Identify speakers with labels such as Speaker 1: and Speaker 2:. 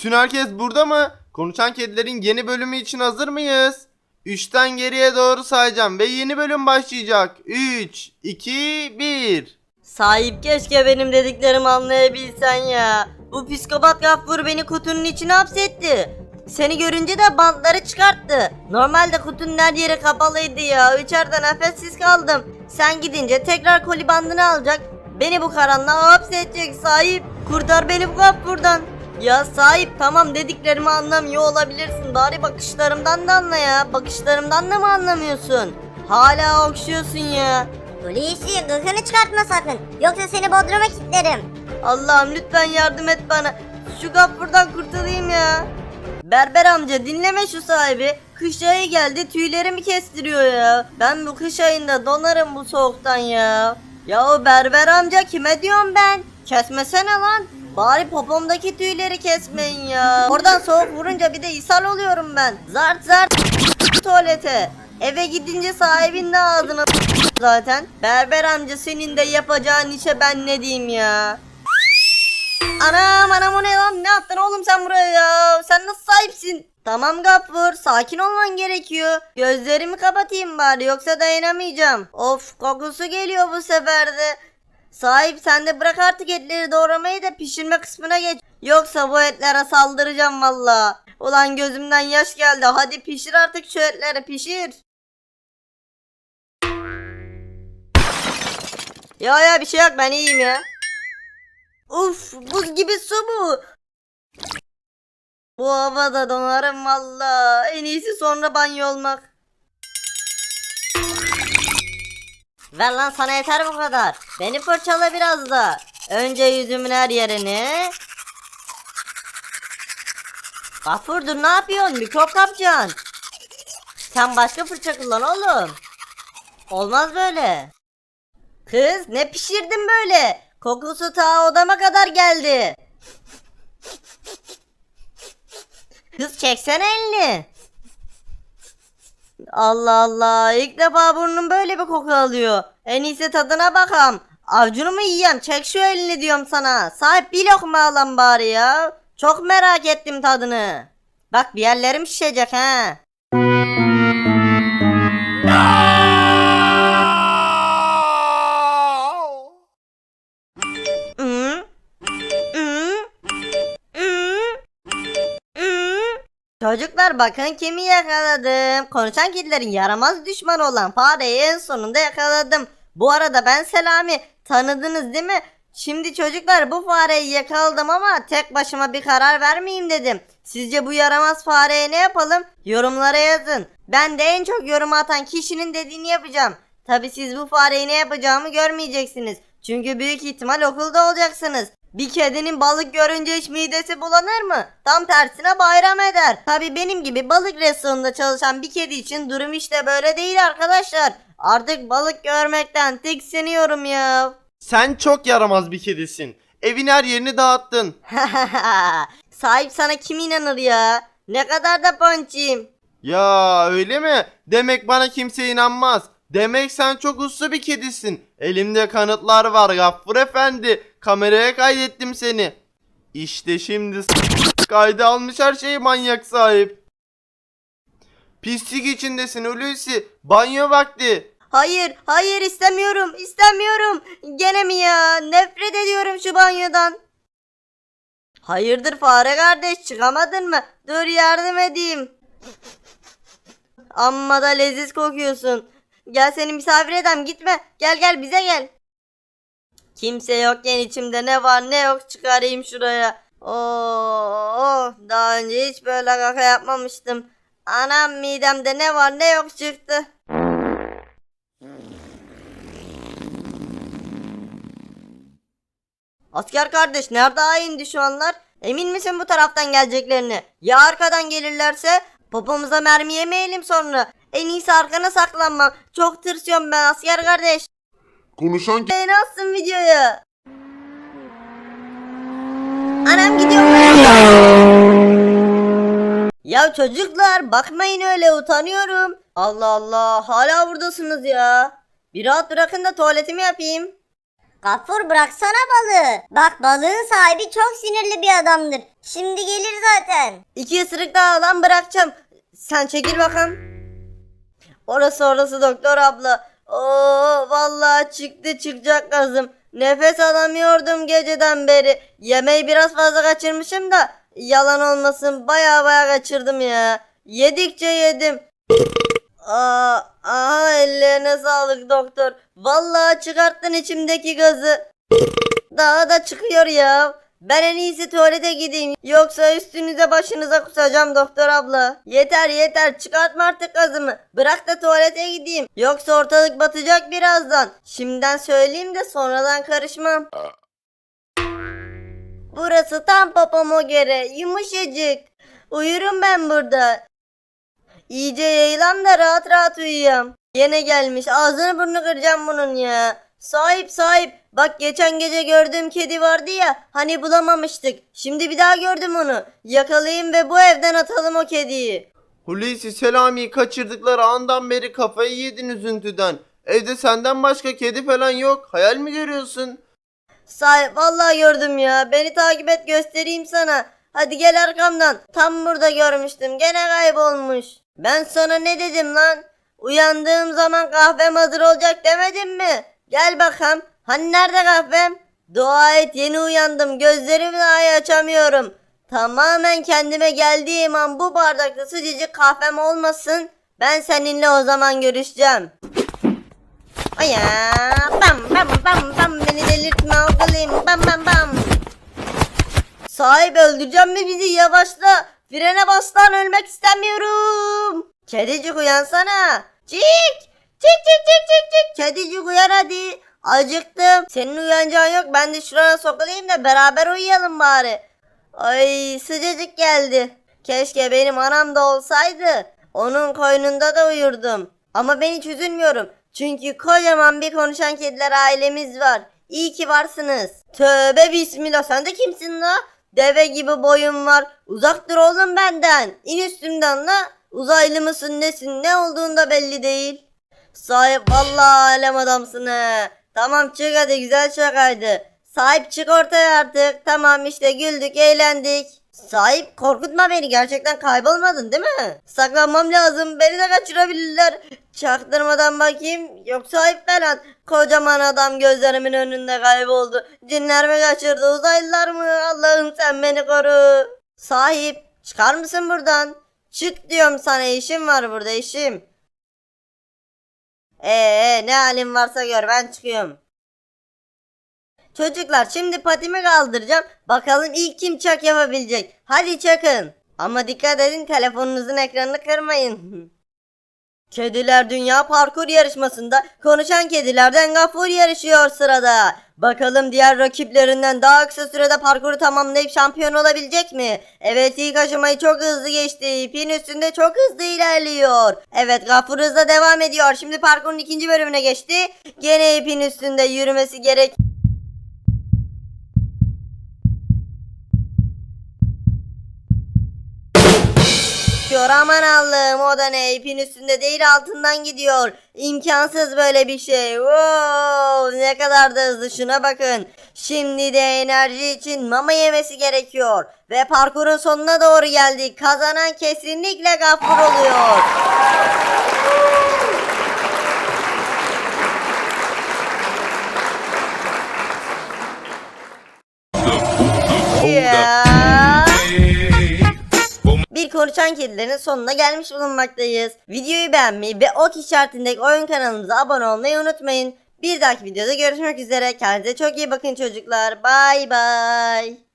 Speaker 1: Bütün herkes burada mı? Konuşan kedilerin yeni bölümü için hazır mıyız? 3'ten geriye doğru sayacağım ve yeni bölüm başlayacak. 3, 2, 1.
Speaker 2: Sahip keşke benim dediklerimi anlayabilsen ya. Bu psikopat gaffur beni kutunun içine hapsetti. Seni görünce de bantları çıkarttı. Normalde kutunun her yeri kapalıydı ya. İçeride nefessiz kaldım. Sen gidince tekrar koli bandını alacak. Beni bu karanlığa hapsedecek sahip. Kurtar beni bu gaffurdan. Ya sahip tamam dediklerimi anlamıyor olabilirsin. Bari bakışlarımdan da anla ya. Bakışlarımdan da mı anlamıyorsun? Hala okşuyorsun ya.
Speaker 3: Hulusi gıkını çıkartma sakın. Yoksa seni bodruma kilitlerim.
Speaker 2: Allah'ım lütfen yardım et bana. Şu gaffurdan kurtulayım ya. Berber amca dinleme şu sahibi. Kış ayı geldi tüylerimi kestiriyor ya. Ben bu kış ayında donarım bu soğuktan ya. Ya o berber amca kime diyorum ben? Kesmesene lan. Bari popomdaki tüyleri kesmeyin ya. Oradan soğuk vurunca bir de ishal oluyorum ben. Zart zart tuvalete. Eve gidince sahibin de ağzına zaten. Berber amca senin de yapacağın işe ben ne diyeyim ya. Anam anam o ne lan ne yaptın oğlum sen buraya ya sen nasıl sahipsin Tamam Gaffur sakin olman gerekiyor Gözlerimi kapatayım bari yoksa dayanamayacağım Of kokusu geliyor bu sefer de Sahip sen de bırak artık etleri doğramayı da pişirme kısmına geç Yoksa bu etlere saldıracağım valla Ulan gözümden yaş geldi hadi pişir artık şu etleri pişir Ya ya bir şey yok ben iyiyim ya Uf buz gibi su bu. Bu havada donarım valla. En iyisi sonra banyo olmak. Ver lan sana yeter bu kadar. Beni fırçala biraz da. Önce yüzümün her yerini. Gafur dur ne yapıyorsun? Mikrop kapacaksın. Sen başka fırça kullan oğlum. Olmaz böyle. Kız ne pişirdin böyle? Kokusu ta odama kadar geldi. Kız çeksene elini. Allah Allah ilk defa burnum böyle bir koku alıyor. En iyisi tadına bakam. Avcunu mu yiyeyim çek şu elini diyorum sana. Sahip bir lokma alan bari ya. Çok merak ettim tadını. Bak bir yerlerim şişecek ha. Çocuklar bakın kimi yakaladım. Konuşan kedilerin yaramaz düşmanı olan fareyi en sonunda yakaladım. Bu arada ben Selami. Tanıdınız değil mi? Şimdi çocuklar bu fareyi yakaladım ama tek başıma bir karar vermeyeyim dedim. Sizce bu yaramaz fareye ne yapalım? Yorumlara yazın. Ben de en çok yorum atan kişinin dediğini yapacağım. Tabi siz bu fareyi ne yapacağımı görmeyeceksiniz. Çünkü büyük ihtimal okulda olacaksınız. Bir kedinin balık görünce hiç midesi bulanır mı? Tam tersine bayram eder. Tabi benim gibi balık restoranında çalışan bir kedi için durum işte böyle değil arkadaşlar. Artık balık görmekten tiksiniyorum ya.
Speaker 1: Sen çok yaramaz bir kedisin. Evin her yerini dağıttın.
Speaker 2: Sahip sana kim inanır ya? Ne kadar da ponçiyim.
Speaker 1: Ya öyle mi? Demek bana kimse inanmaz. Demek sen çok uslu bir kedisin. Elimde kanıtlar var Gaffur Efendi. Kameraya kaydettim seni. İşte şimdi kayda almış her şeyi manyak sahip. Pislik içindesin Hulusi. Banyo vakti.
Speaker 2: Hayır, hayır istemiyorum, istemiyorum. Gene mi ya? Nefret ediyorum şu banyodan. Hayırdır fare kardeş çıkamadın mı? Dur yardım edeyim. Amma da leziz kokuyorsun. Gel seni misafir edem gitme. Gel gel bize gel. Kimse yokken içimde ne var ne yok çıkarayım şuraya. Oo, daha önce hiç böyle kaka yapmamıştım. Anam midemde ne var ne yok çıktı. Asker kardeş nerede hain düşmanlar? Emin misin bu taraftan geleceklerini? Ya arkadan gelirlerse popomuza mermi yemeyelim sonra. En iyisi arkana saklanma. Çok tırsıyorum ben asker kardeş.
Speaker 4: Konuşan
Speaker 2: Beğeni atsın videoyu. Anam gidiyorum ben. Ya çocuklar bakmayın öyle utanıyorum. Allah Allah hala buradasınız ya. Bir rahat bırakın da tuvaletimi yapayım.
Speaker 3: Gafur bıraksana balığı. Bak balığın sahibi çok sinirli bir adamdır. Şimdi gelir zaten.
Speaker 2: İki ısırık daha lan bırakacağım. Sen çekil bakalım. Orası orası doktor abla. Oo vallahi çıktı çıkacak gazım. Nefes alamıyordum geceden beri. Yemeği biraz fazla kaçırmışım da yalan olmasın baya baya kaçırdım ya. Yedikçe yedim. Aa, aha ellerine sağlık doktor. Vallahi çıkarttın içimdeki gazı. Daha da çıkıyor ya. Ben en iyisi tuvalete gideyim. Yoksa üstünüze başınıza kusacağım doktor abla. Yeter yeter çıkartma artık gazımı. Bırak da tuvalete gideyim. Yoksa ortalık batacak birazdan. Şimdiden söyleyeyim de sonradan karışmam. Burası tam popoma göre yumuşacık. Uyurum ben burada. İyice yayılan da rahat rahat uyuyayım. Yine gelmiş ağzını burnunu kıracağım bunun ya. Sahip sahip bak geçen gece gördüğüm kedi vardı ya hani bulamamıştık. Şimdi bir daha gördüm onu. Yakalayayım ve bu evden atalım o kediyi.
Speaker 1: Hulusi Selami'yi kaçırdıkları andan beri kafayı yedin üzüntüden. Evde senden başka kedi falan yok. Hayal mi görüyorsun?
Speaker 2: Sahip vallahi gördüm ya. Beni takip et göstereyim sana. Hadi gel arkamdan. Tam burada görmüştüm. Gene kaybolmuş. Ben sana ne dedim lan? Uyandığım zaman kahvem hazır olacak demedim mi? Gel bakalım. Hani nerede kahvem? Dua et yeni uyandım. Gözlerimi dahi açamıyorum. Tamamen kendime geldiğim an bu bardakta sıcacık kahvem olmasın. Ben seninle o zaman görüşeceğim. Aya bam bam bam bam beni delirtme oğlum bam bam bam. Sahip öldüreceğim mi bizi yavaşla. Frene bas lan ölmek istemiyorum. Kedicik uyansana. Cik cik cik cik cik cik. Kedicik uyan hadi. Acıktım. Senin uyanacağın yok ben de şuraya sokulayım da beraber uyuyalım bari. Ay sıcacık geldi. Keşke benim anam da olsaydı. Onun koynunda da uyurdum. Ama ben hiç üzülmüyorum. Çünkü kocaman bir konuşan kediler ailemiz var. İyi ki varsınız. Tövbe bismillah sen de kimsin la? Deve gibi boyun var. Uzak dur oğlum benden. İn üstümden la. Uzaylı mısın nesin ne olduğun da belli değil. Sahip vallahi alem adamsın he. Tamam çık hadi güzel şakaydı. Sahip çık ortaya artık. Tamam işte güldük eğlendik. Sahip korkutma beni gerçekten kaybolmadın değil mi? Saklanmam lazım beni de kaçırabilirler. Çaktırmadan bakayım yok sahip falan. Kocaman adam gözlerimin önünde kayboldu. Cinler mi kaçırdı uzaylılar mı? Allah'ım sen beni koru. Sahip çıkar mısın buradan? Çık diyorum sana işim var burada işim. Ee ne halin varsa gör ben çıkıyorum. Çocuklar şimdi patimi kaldıracağım. Bakalım ilk kim çak yapabilecek. Hadi çakın. Ama dikkat edin telefonunuzun ekranını kırmayın. Kediler Dünya Parkur Yarışması'nda konuşan kedilerden Gafur yarışıyor sırada. Bakalım diğer rakiplerinden daha kısa sürede parkuru tamamlayıp şampiyon olabilecek mi? Evet ilk aşamayı çok hızlı geçti. İpin üstünde çok hızlı ilerliyor. Evet Gafur hızla devam ediyor. Şimdi parkurun ikinci bölümüne geçti. Gene ipin üstünde yürümesi gerek. Gidiyor aman Allah'ım o da ne ipin üstünde değil altından gidiyor. İmkansız böyle bir şey. Wow, ne kadar da hızlı şuna bakın. Şimdi de enerji için mama yemesi gerekiyor. Ve parkurun sonuna doğru geldik. Kazanan kesinlikle Gaffur oluyor. Konuşan kedilerin sonuna gelmiş bulunmaktayız. Videoyu beğenmeyi ve ok işaretindeki oyun kanalımıza abone olmayı unutmayın. Bir dahaki videoda görüşmek üzere. Kendinize çok iyi bakın çocuklar. Bay bay.